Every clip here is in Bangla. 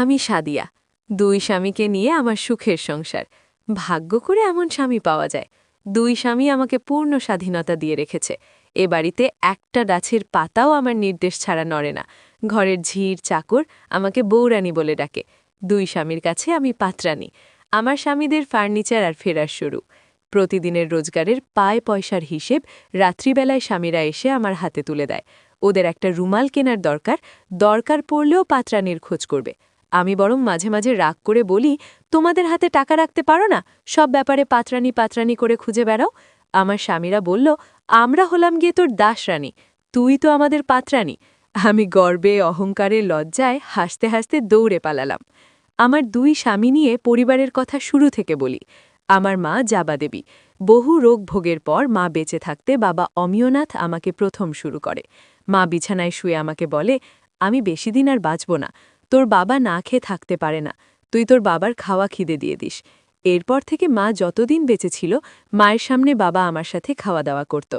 আমি সাদিয়া। দুই স্বামীকে নিয়ে আমার সুখের সংসার। ভাগ্য করে এমন স্বামী পাওয়া যায়। দুই স্বামী আমাকে পূর্ণ স্বাধীনতা দিয়ে রেখেছে। এ বাড়িতে একটা গাছের পাতাও আমার নির্দেশ ছাড়া নড়ে না। ঘরের ঝির চাকর আমাকে বৌরানী বলে ডাকে। দুই স্বামীর কাছে আমি পাত্রানি আমার স্বামীদের ফার্নিচার আর ফেরার শুরু। প্রতিদিনের রোজগারের পায় পয়সার হিসেব রাত্রিবেলায় স্বামীরা এসে আমার হাতে তুলে দেয়। ওদের একটা রুমাল কেনার দরকার। দরকার পড়লেও পাত্রানির খোঁজ করবে। আমি বরং মাঝে মাঝে রাগ করে বলি, তোমাদের হাতে টাকা রাখতে পারো না? সব ব্যাপারে পাত্রানি পাত্রানি করে খুঁজে বেড়াও। আমার স্বামীরা বলল, আমরা হলাম গিয়ে তোর দাসরানী, তুই তো আমাদের পাত্রানি। আমি গর্বে, অহংকারে, লজ্জায় হাসতে হাসতে দৌড়ে পালালাম। আমার দুই স্বামী নিয়ে পরিবারের কথা শুরু থেকে বলি। আমার মা জাবা দেবী। বহু রোগ ভোগের পর মা বেঁচে থাকতে বাবা অমিয়নাথ আমাকে প্রথম শুরু করে। মা বিছানায় শুয়ে আমাকে বলে, আমি বেশি দিন আর বাঁচব না। তোর বাবা না খেয়ে থাকতে পারে না। তুই তোর বাবার খাওয়া খিদে দিয়ে দিস। এরপর থেকে মা যতদিন বেঁচে ছিল, মায়ের সামনে বাবা আমার সাথে খাওয়া দাওয়া করত।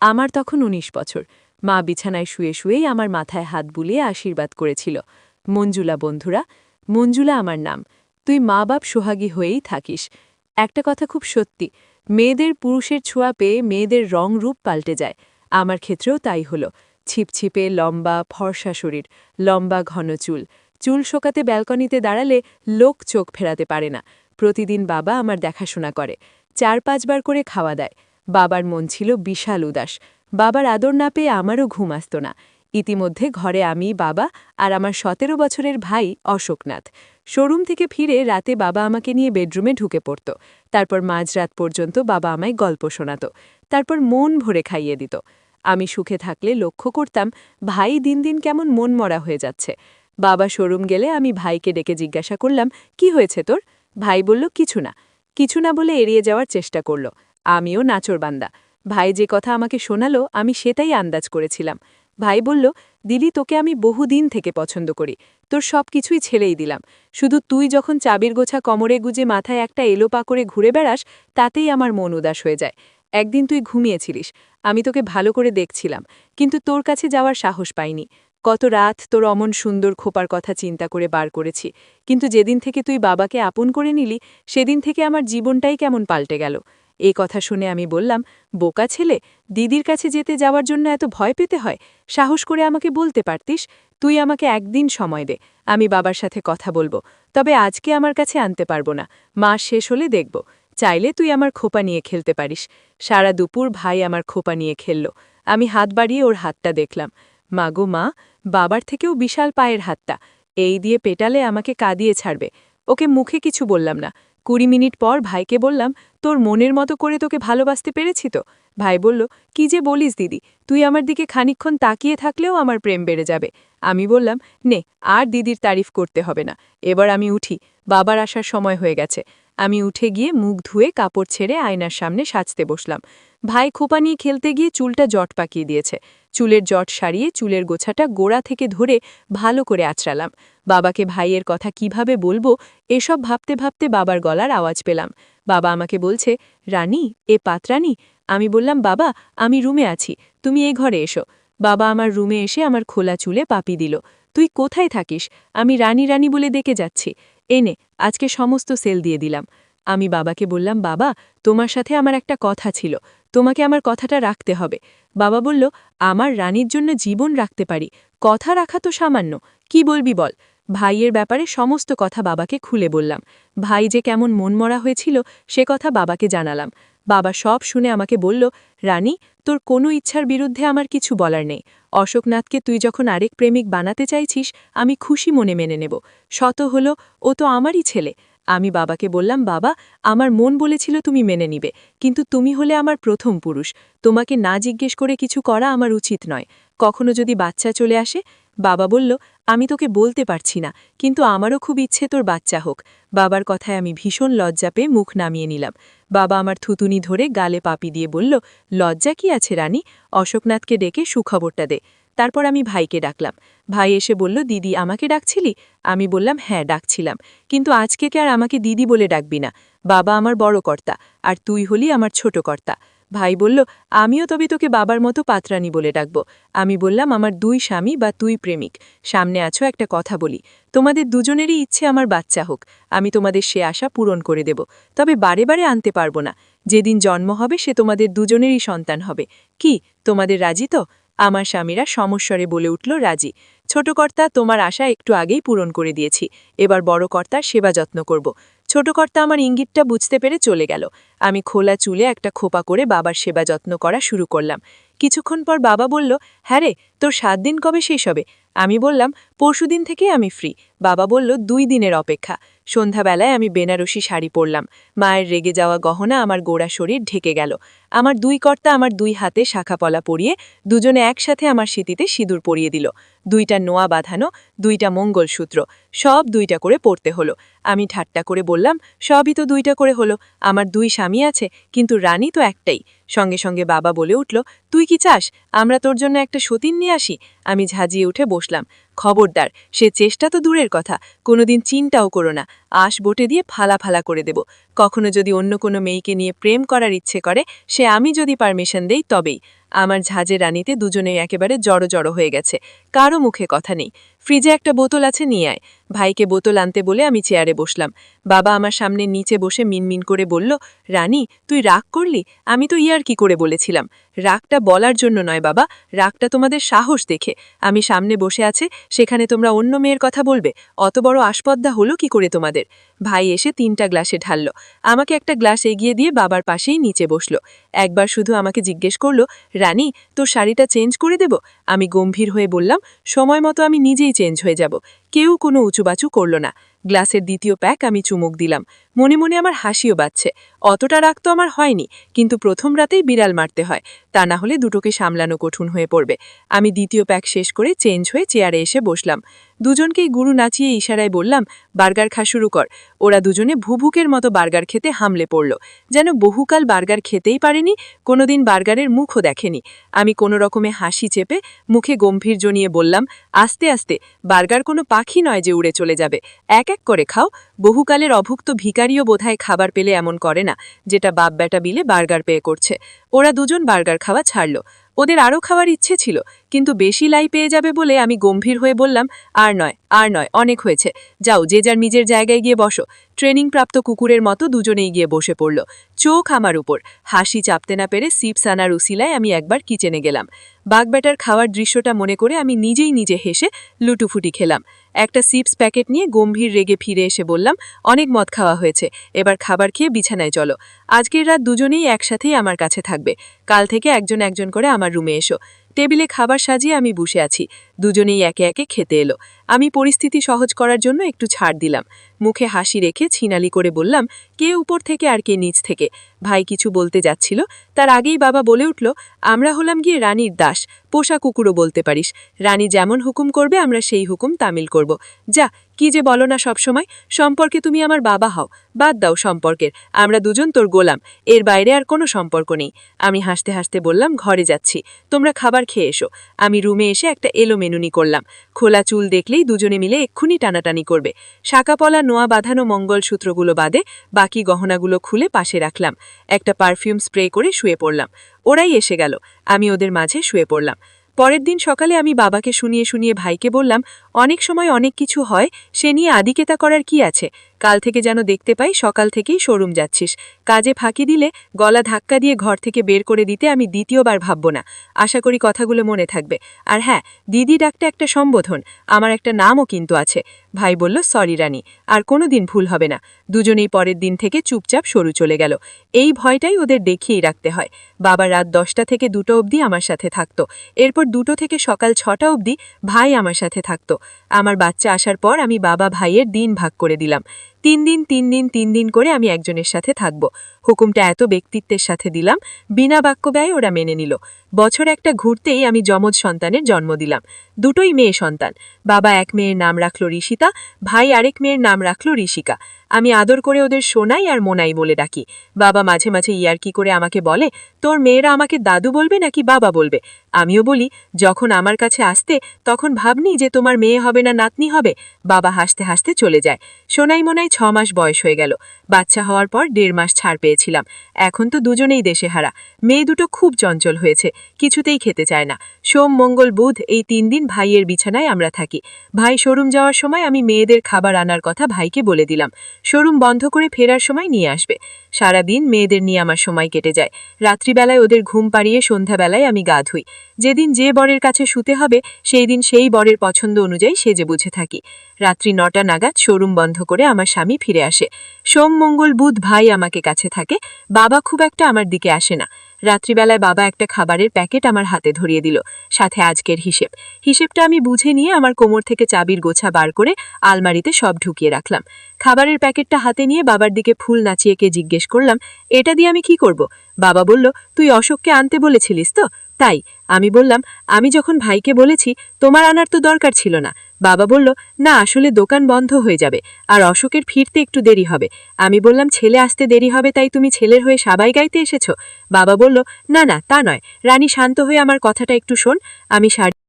আমার তখন ১৯ বছর। মা বিছানায় শুয়ে শুয়েই আমার মাথায় হাত বুলিয়ে আশীর্বাদ করেছিল। মঞ্জুলা বন্ধুরা, মঞ্জুলা আমার নাম। তুই মা বাপ সোহাগী হয়েই থাকিস। একটা কথা খুব সত্যি, মেয়েদের পুরুষের ছোঁয়া পেয়ে মেয়েদের রং রূপ পাল্টে যায়। আমার ক্ষেত্রেও তাই হলো। ছিপছিপে লম্বা ফর্সা শরীর, লম্বা ঘন চুল। চুল শোকাতে ব্যালকনিতে দাঁড়ালে লোক চোখ ফেরাতে পারে না। প্রতিদিন বাবা আমার দেখাশোনা করে। চার পাঁচবার করে খাওয়া দেয়। বাবার মন ছিল বিশাল উদাস। বাবার আদর না পেয়ে আমারও ঘুম আসত না। ইতিমধ্যে ঘরে আমি, বাবা আর আমার সতেরো বছরের ভাই অশোকনাথ। শোরুম থেকে ফিরে রাতে বাবা আমাকে নিয়ে বেডরুমে ঢুকে পড়ত। তারপর মাঝরাত পর্যন্ত বাবা আমায় গল্প শোনাত। তারপর মন ভরে খাইয়ে দিত। আমি সুখে থাকলে লক্ষ্য করতাম, ভাই দিন দিন কেমন মন মরা হয়ে যাচ্ছে। বাবা শোরুম গেলে আমি ভাইকে ডেকে জিজ্ঞাসা করলাম, কি হয়েছে তোর? ভাই বলল, কিছু না। কিছু না বলে এড়িয়ে যাওয়ার চেষ্টা করল। আমিও নাচরবান্দা। ভাই যে কথা আমাকে শোনালো, আমি সেটাই আন্দাজ করেছিলাম। ভাই বলল, দিদি, তোকে আমি বহুদিন থেকে পছন্দ করি। তোর সব কিছুই ছেড়েই দিলাম। শুধু তুই যখন চাবির গোছা কমরে গুজে মাথায় একটা এলোপা করে ঘুরে বেড়াস, তাতেই আমার মন উদাস হয়ে যায়। একদিন তুই ঘুমিয়েছিলিস। আমি তোকে ভালো করে দেখছিলাম, কিন্তু তোর কাছে যাওয়ার সাহস পাইনি। কত রাত তোর অমন সুন্দর খোপার কথা চিন্তা করে বার করেছি, কিন্তু যেদিন থেকে তুই বাবাকে আপন করে নিলি, সেদিন থেকে আমার জীবনটাই কেমন পাল্টে গেল। এই কথা শুনে আমি বললাম, বোকা ছেলে, দিদির কাছে যেতে যাওয়ার জন্য এত ভয় পেতে হয়? সাহস করে আমাকে বলতে পারতিস? তুই আমাকে একদিন সময় দে, আমি বাবার সাথে কথা বলব, তবে আজকে আমার কাছে আনতে পারব না, মাস শেষ হলে দেখব, চাইলে তুই আমার খোপা নিয়ে খেলতে পারিস। সারা দুপুর ভাই আমার খোপা নিয়ে খেলল, আমি হাত বাড়িয়ে ওর হাতটা দেখলাম মাগো মা, বাবার থেকেও বিশাল পায়ের হাতটা। এই দিয়ে পেটালে আমাকে কাঁদিয়ে ছাড়বে। ওকে মুখে কিছু বললাম না। কুড়ি মিনিট পর ভাইকে বললাম, তোর মনের মতো করে তোকে ভালোবাসতে পেরেছি তো? ভাই বলল, কি যে বলিস দিদি, তুই আমার দিকে খানিক্ষণ তাকিয়ে থাকলেও আমার প্রেম বেড়ে যাবে। আমি বললাম, নে, আর দিদির তারিফ করতে হবে না। এবার আমি উঠি। বাবার আসার সময় হয়ে গেছে। আমি উঠে গিয়ে মুখ ধুয়ে কাপড় ছেড়ে আয়নার সামনে সাজতে বসলাম। ভাই খোপা নিয়ে খেলতে গিয়ে চুলটা জট পাকিয়ে দিয়েছে। চুলের জট সারিয়ে চুলের গোছাটা গোড়া থেকে ধরে ভালো করে আছড়ালাম বাবাকে ভাইয়ের কথা কীভাবে বলব, এসব ভাবতে ভাবতে বাবার গলার আওয়াজ পেলাম। বাবা আমাকে বলছে, রানী, এ পাত্রানি, আমি বললাম, বাবা, আমি রুমে আছি, তুমি এ ঘরে এসো। বাবা আমার রুমে এসে আমার খোলা চুলে পাপি দিল, তুই কোথায় থাকিস? আমি রানী রানী বলে ডেকে যাচ্ছি। এনে আজকে সমস্ত সেল দিয়ে দিলাম। আমি বাবাকে বললাম, বাবা, তোমার সাথে আমার একটা কথা ছিল। তোমাকে আমার কথাটা রাখতে হবে। বাবা বলল, আমার রানীর জন্য জীবন রাখতে পারি। কথা রাখা তো সামান্য। কি বলবি বল? ভাইয়ের ব্যাপারে সমস্ত কথা বাবাকে খুলে বললাম। ভাই যে কেমন মনমরা হয়েছিল, সে কথা বাবাকে জানালাম। বাবা সব শুনে আমাকে বলল, রানী, তোর কোনো ইচ্ছার বিরুদ্ধে আমার কিছু বলার নেই। অশোকনাথকে তুই যখন আরেক প্রেমিক বানাতে চাইছিস, আমি খুশি মনে মেনে নেব। শত হলো, ও তো আমারই ছেলে। আমি বাবাকে বললাম, বাবা, আমার মন বলেছিল তুমি মেনে নিবে, কিন্তু তুমি হলে আমার প্রথম পুরুষ। তোমাকে না জিজ্ঞেস করে কিছু করা আমার উচিত নয়। কখনো যদি বাচ্চা চলে আসে, বাবা বলল আমি তোকে বলতে পারছি না, কিন্তু আমারও খুব ইচ্ছে তোর বাচ্চা হোক। বাবার কথায় আমি ভীষণ লজ্জা পেয়ে মুখ নামিয়ে নিলাম। বাবা আমার থুতুনি ধরে গালে পাপি দিয়ে বলল, লজ্জা কি আছে রানী? অশোকনাথকে ডেকে সুখবরটা দে। তারপর আমি ভাইকে ডাকলাম। ভাই এসে বলল, দিদি, আমাকে ডাকছিলি? আমি বললাম হ্যাঁ ডাকছিলাম। কিন্তু আজকে কে আর আমাকে দিদি বলে ডাকবি না? বাবা আমার বড় কর্তা, আর তুই হলি আমার ছোট কর্তা। ভাই বলল, আমিও তবে তোকে বাবার মতো পাত্রানি বলে ডাকব। আমি বললাম, আমার দুই স্বামী বা তুই প্রেমিক। সামনে আছো, একটা কথা বলি। তোমাদের দুজনেরই ইচ্ছে আমার বাচ্চা হোক। আমি তোমাদের সে আশা পূরণ করে দেব। তবে বারে বারে আনতে পারব না। যেদিন জন্ম হবে, সে তোমাদের দুজনেরই সন্তান হবে। কি, তোমাদের রাজি তো? আমার স্বামীরা সমস্বরে বলে উঠল, রাজি। ছোট কর্তা, তোমার আশা একটু আগেই পূরণ করে দিয়েছি। এবার বড় কর্তার সেবা যত্ন করব। ছোট কর্তা আমার ইঙ্গিতটা বুঝতে পেরে চলে গেল। আমি খোলা চুলে একটা খোপা করে বাবার সেবা যত্ন করা শুরু করলাম। কিছুক্ষণ পর বাবা বলল হ্যাঁ রে, তোর সাত দিন কবে শেষ হবে? আমি বললাম, পরশুদিন থেকে আমি ফ্রি বাবা বলল, দুই দিনের অপেক্ষা। সন্ধ্যাবেলায় আমি বেনারসি শাড়ি পরলাম। মায়ের রেগে যাওয়া গহনা আমার গোড়া শরীর ঢেকে গেল। আমার দুই কর্তা আমার দুই হাতে শাখাপলা পরিয়ে দুজনে একসাথে আমার স্মৃতিতে সিঁদুর পরিয়ে দিল। দুইটা নোয়া বাঁধানো, দুইটা মঙ্গলসূত্র, সব দুইটা করে পড়তে হলো। আমি ঠাট্টা করে বললাম, সবই তো দুইটা করে হলো, আমার দুই স্বামী আছে, কিন্তু রানী তো একটাই। সঙ্গে সঙ্গে বাবা বলে উঠল, তুই কি চাস? আমরা তোর জন্য একটা সতীন নিয়ে আসি। আমি ঝাঁজিয়ে উঠে বসলাম। খবরদার। সে চেষ্টা তো দূরের কথা, কোনোদিন চিন্তাও করো না, আশ বোটে দিয়ে ফালা ফালা করে দেব। কখনো যদি অন্য কোনো মেয়েকে নিয়ে প্রেম করার ইচ্ছে করে, সে আমি যদি পারমিশন দেই তবেই। আমার ঝাঁজে রানীতে দুজনেই একেবারে জড়ো জড়ো হয়ে গেছে। কারও মুখে কথা নেই। ফ্রিজে একটা বোতল আছে, নিয়ে আয়। ভাইকে বোতল আনতে বলে আমি চেয়ারে বসলাম। বাবা আমার সামনে নিচে বসে মিনমিন করে বলল, রানী, তুই রাগ করলি? আমি তো ইয়ার কি করে বলেছিলাম? রাগটা বলার জন্য নয় বাবা, রাগটা তোমাদের সাহস দেখে। আমি সামনে বসে আছে, সেখানে তোমরা অন্য মেয়ের কথা বলবে। অত বড় আসপদ্দা হলো কি করে তোমাদের? ভাই এসে তিনটা গ্লাসে ঢালল। আমাকে একটা গ্লাস এগিয়ে দিয়ে বাবার পাশেই নিচে বসল। একবার শুধু আমাকে জিজ্ঞেস করল, রানী, তোর শাড়িটা চেঞ্জ করে দেব? আমি গম্ভীর হয়ে বললাম, সময় মতো আমি নিজেই চেঞ্জ হয়ে যাব। কেউ কোনো উঁচুবাচু করল না। গ্লাসের দ্বিতীয় প্যাক আমি চুমুক দিলাম। মনে মনে আমার হাসিও বাচ্ছে অতটা রাগ তো আমার হয়নি, কিন্তু প্রথম রাতেই বিড়াল মারতে হয়। তা না হলে দুটোকে সামলানো কঠিন হয়ে পড়বে। আমি দ্বিতীয় প্যাক শেষ করে চেঞ্জ হয়ে চেয়ারে এসে বসলাম। দুজনকেই গুরু নাচিয়ে ইশারায় বললাম, বার্গার খা শুরু কর। ওরা দুজনে ভুভুকের মতো বার্গার খেতে হামলে পড়ল। যেন বহুকাল বার্গার খেতেই পারেনি, কোনোদিন বার্গারের মুখও দেখেনি। আমি কোনো রকমে হাসি চেপে মুখে গম্ভীর জনিয়ে বললাম, আস্তে আস্তে, বার্গার কোনো পাখি নয় যে উড়ে চলে যাবে। এক এক করে খাও। বহুকালের অভুক্ত ভিকারিও বোধহয় খাবার পেলে এমন করে না, যেটা বাপ বেটা বিলে বার্গার পেয়ে করছে। ওরা দুজন বার্গার খাওয়া ছাড়ল। ওদের আরও খাওয়ার ইচ্ছে ছিল। কিন্তু বেশি লাই পেয়ে যাবে বলে আমি গম্ভীর হয়ে বললাম, আর নয় আর নয়, অনেক হয়েছে। যাও, যে যার নিজের জায়গায় গিয়ে বসো। ট্রেনিং প্রাপ্ত কুকুরের মতো দুজনেই গিয়ে বসে পড়ল। চোখ আমার উপর। হাসি চাপতে না পেরে সিপস আনার উসিলায় আমি একবার কিচেনে গেলাম। বাগব্যাটার খাওয়ার দৃশ্যটা মনে করে আমি নিজেই নিজে হেসে লুটুফুটি খেলাম। একটা সিপস প্যাকেট নিয়ে গম্ভীর রেগে ফিরে এসে বললাম, অনেক মদ খাওয়া হয়েছে, এবার খাবার খেয়ে বিছানায় চলো। আজকের রাত দুজনেই একসাথেই আমার কাছে থাকবে। কাল থেকে একজন একজন করে আমার রুমে এসো। টেবিলে খাবার সাজিয়ে আমি বসে আছি। দুজনেই একে একে খেতে এলো। আমি পরিস্থিতি সহজ করার জন্য একটু ছাড় দিলাম। মুখে হাসি রেখে ছিনালি করে বললাম, কে উপর থেকে আর কে নিচ থেকে? ভাই কিছু বলতে যাচ্ছিল। তার আগেই বাবা বলে উঠল, আমরা হলাম গিয়ে রানীর দাস, পোষা কুকুরও বলতে পারিস। রানী যেমন হুকুম করবে, আমরা সেই হুকুম তামিল করব। যা, কি যে বলো না সবসময় সম্পর্কে তুমি আমার বাবা হও। বাদ দাও সম্পর্কের, আমরা দুজন তোর গোলাম, এর বাইরে আর কোনো সম্পর্ক নেই। আমি হাসতে হাসতে বললাম, ঘরে যাচ্ছি, তোমরা খাবার খেয়ে এসো। আমি রুমে এসে একটা এলো মেনুনি করলাম। খোলা চুল দেখলেই দুজনে মিলে এক্ষুনি টানাটানি করবে। শাকাপলা, নোয়া বাঁধানো মঙ্গলসূত্রগুলো বাদে বাকি গহনাগুলো খুলে পাশে রাখলাম। একটা পারফিউম স্প্রে করে শুয়ে পড়লাম। ওরাই এসে গেল। আমি ওদের মাঝে শুয়ে পড়লাম। পরের দিন সকালে আমি বাবাকে শুনিয়ে শুনিয়ে ভাইকে বললাম, অনেক সময় অনেক কিছু হয়, সে নিয়ে আদিকেতা করার কি আছে? কাল থেকে যেন দেখতে পাই, সকাল থেকেই শোরুম যাচ্ছিস। কাজে ফাঁকি দিলে গলা ধাক্কা দিয়ে ঘর থেকে বের করে দিতে আমি দ্বিতীয়বার ভাবব না। আশা করি কথাগুলো মনে থাকবে। আর হ্যাঁ দিদি ডাকতে একটা সম্বোধন, আমার একটা নামও কিন্তু আছে। ভাই বলল, সরি রানী, আর কোনো দিন ভুল হবে না। দুজনেই পরের দিন থেকে চুপচাপ সরু চলে গেল। এই ভয়টাই ওদের দেখিয়েই রাখতে হয়। বাবা রাত দশটা থেকে দুটো অবধি আমার সাথে থাকতো। এরপর দুটো থেকে সকাল ছটা অবধি ভাই আমার সাথে থাকতো। আমার বাচ্চা আসার পর আমি বাবা ভাইয়ের দিন ভাগ করে দিলাম। তিন দিন তিন দিন তিন দিন করে আমি একজনের সাথে থাকব। হুকুমটা এত ব্যক্তিত্বের সাথে দিলাম, বিনা বাক্য ব্যয় ওরা মেনে নিল। বছর একটা ঘুরতেই আমি যমজ সন্তানের জন্ম দিলাম। দুটোই মেয়ে সন্তান। বাবা এক মেয়ের নাম রাখল ঋষিতা, ভাই আরেক মেয়ের নাম রাখল ঋষিকা। আমি আদর করে ওদের সোনাই আর মোনাই বলে ডাকি। বাবা মাঝে মাঝে ইয়ার্কি করে আমাকে বলে, তোর মেয়েরা আমাকে দাদু বলবে নাকি বাবা বলবে? আমিও বলি, যখন আমার কাছে আসতে, তখন ভাবনি যে তোমার মেয়ে হবে না নাতনি হবে? বাবা হাসতে হাসতে চলে যায়। সোনাই মোনাই ছ মাস বয়স হয়ে গেল। বাচ্চা হওয়ার পর দেড় মাস ছাড় পেয়েছিলাম। এখন তো দুজনেই দেশে হারা। মেয়ে দুটো খুব চঞ্চল হয়েছে, কিছুতেই খেতে চায় না। সোম, মঙ্গল, বুধ এই তিন দিন ভাইয়ের বিছানায় আমরা থাকি। ভাই শোরুম যাওয়ার সময় আমি মেয়েদের খাবার আনার কথা ভাইকে বলে দিলাম। শোরুম বন্ধ করে ফেরার সময় নিয়ে আসবে। সারাদিন মেয়েদের নিয়ে আমার সময় কেটে যায়। রাত্রিবেলায় ওদের ঘুম পাড়িয়ে সন্ধ্যাবেলায় আমি গা ধুই। যেদিন যে বরের কাছে শুতে হবে, সেই দিন সেই বরের পছন্দ অনুযায়ী সেজে বুঝে থাকি। রাত্রি নটা নাগাদ শোরুম বন্ধ করে আমার স্বামী ফিরে আসে। সোম, মঙ্গল, বুধ ভাই আমাকে কাছে থাকে। বাবা খুব একটা আমার দিকে আসে না। রাত্রিবেলায় বাবা একটা খাবারের প্যাকেট আমার হাতে ধরিয়ে দিল, সাথে আজকের হিসেব। হিসেবটা আমি বুঝে নিয়ে আমার কোমর থেকে চাবির গোছা বার করে আলমারিতে সব ঢুকিয়ে রাখলাম। খাবারের প্যাকেটটা হাতে নিয়ে বাবার দিকে ফুল নাচিয়ে কে জিজ্ঞেস করলাম, এটা দিয়ে আমি কি করব? বাবা বলল, তুই অশোককে আনতে বলেছিলিস তো? তাই। আমি বললাম, আমি যখন ভাইকে বলেছি, তোমার আনার তো দরকার ছিল না। বাবা বলল, না, আসলে দোকান বন্ধ হয়ে যাবে, আর অশোকের ফিরতে একটু দেরি হবে। আমি বললাম, ছেলে আসতে দেরি হবে, তাই তুমি ছেলের হয়ে সাবাই গাইতে এসেছ? বাবা বলল, না না, তা নয়। রানী শান্ত হয়ে আমার কথাটা একটু শোন, আমি শাড়ি